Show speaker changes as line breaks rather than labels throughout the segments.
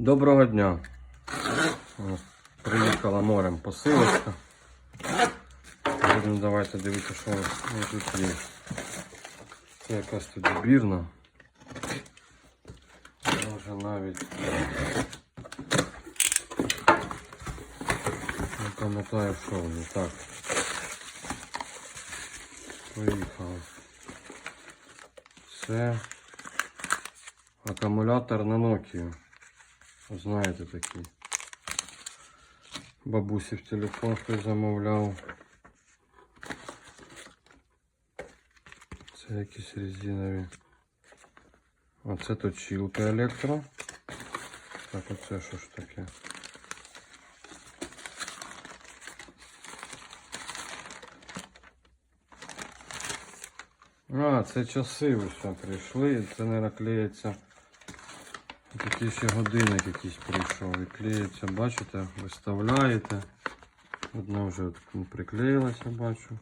Доброго дня. О, Приїхала морем посилочка. Будемо давайте дивитися, що тут є. Це якась тут збірна. Може навіть не пам'ятаю, що вони. Так. Поїхали. Це акумулятор на Nokia. Знаєте такий. Бабусі в телефон хтось замовляв. Це якісь резинові. Оце точилка електро. Так, оце що ж таке? А, це часи ось прийшли. Це, мабуть, клеїться. Такий ще годинник якийсь прийшов і клеїться, бачите, виставляєте. Одна вже приклеїлася, бачу.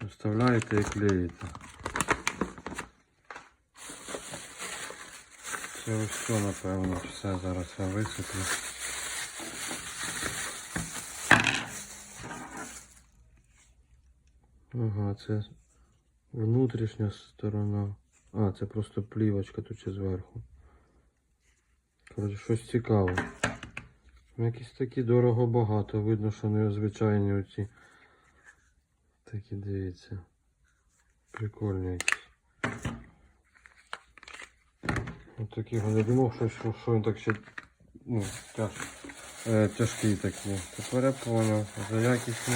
Виставляєте і клеїте. Це ось все, напевно, все зараз я висиплю. Ага, це внутрішня сторона. А, це просто плівочка тут ще зверху. Коротше, щось цікаве. Якісь такі дорого багато. Видно, що не звичайні оці. Такі дивіться. Прикольні якісь. Ось такі не думав, що, що, що він так ще ну, тяж, е, тяжкі такі. Тепер я понял. За якісні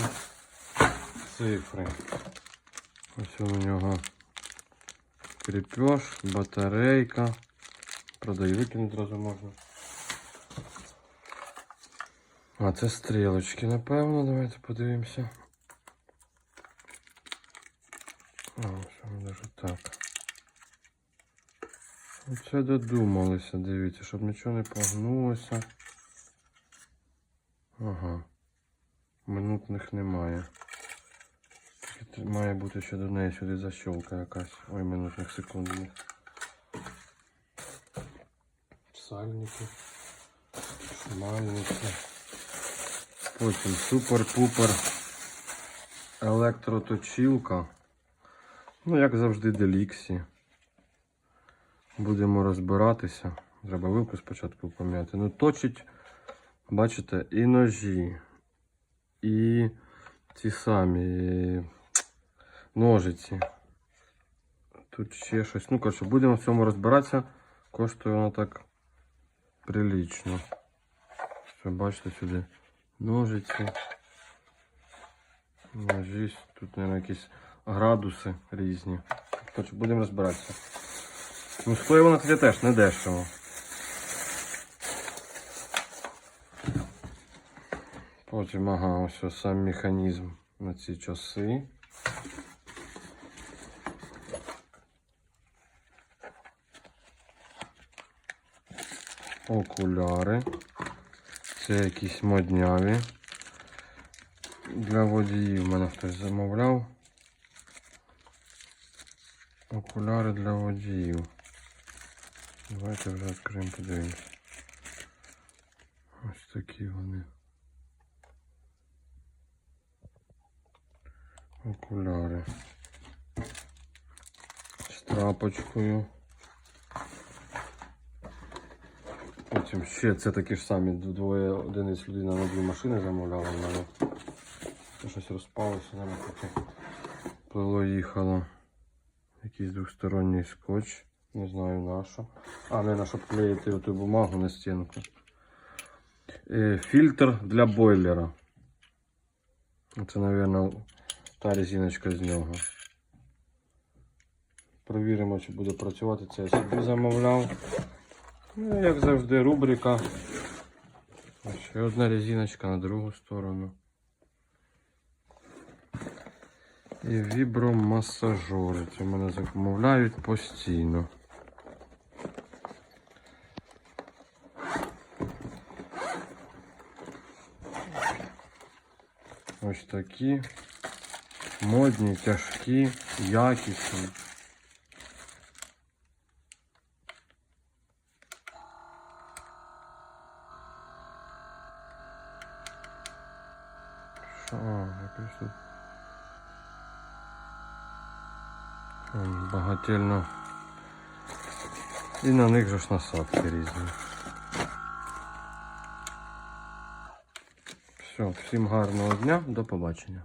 цифри. Ось у нього крепеж, батарейка. Продаю, викинути одразу можна. А, це стрілочки, напевно. Давайте подивимося. А, що навіть так. Оце додумалися, дивіться, щоб нічого не погнулося. Ага. Минутних немає. Має бути ще до неї сюди защолка якась. Ой, минутних секундних. Сальники, шмальники. Потім супер-пупер електроточілка. Ну, як завжди, деліксі. Будемо розбиратися. Треба вилку спочатку пом'яти. Ну, точить, бачите, і ножі, і ці самі ножиці. Тут ще щось. Ну, коротше, будемо в цьому розбиратися. Коштує воно так прилично. Що бачите сюди ножиці. Ножі, тут, мабуть, якісь градуси різні. Коротше, будемо розбиратися. Ну, стоїть воно кстати, теж не дешево. Потім, ага, ось сам механізм на ці часи. Окуляри. Це якісь модняві. Для водіїв мене хтось замовляв. Окуляри для водіїв. Давайте вже відкриємо, подивимось. Ось такі вони. Окуляри. З трапочкою. Потім ще це такі ж самі двоє одиниць людина на дві машини замовляла в мене. Щось розпалося, навіть таке плило їхало. Якийсь двосторонній скотч. Не знаю на що. А, не на щоб клеїти оту бумагу на стінку. Е, фільтр для бойлера. Це, мабуть, та резиночка з нього. Провіримо, чи буде працювати. Це я собі замовляв. Ну, як завжди, рубрика. Ще одна резиночка на другу сторону. І вібромасажори. Це мене замовляють постійно. Ось такі модні, тяжкі, якісні. А. Багательно. І на них же ж насадки різні. Все, всім гарного дня, до побачення.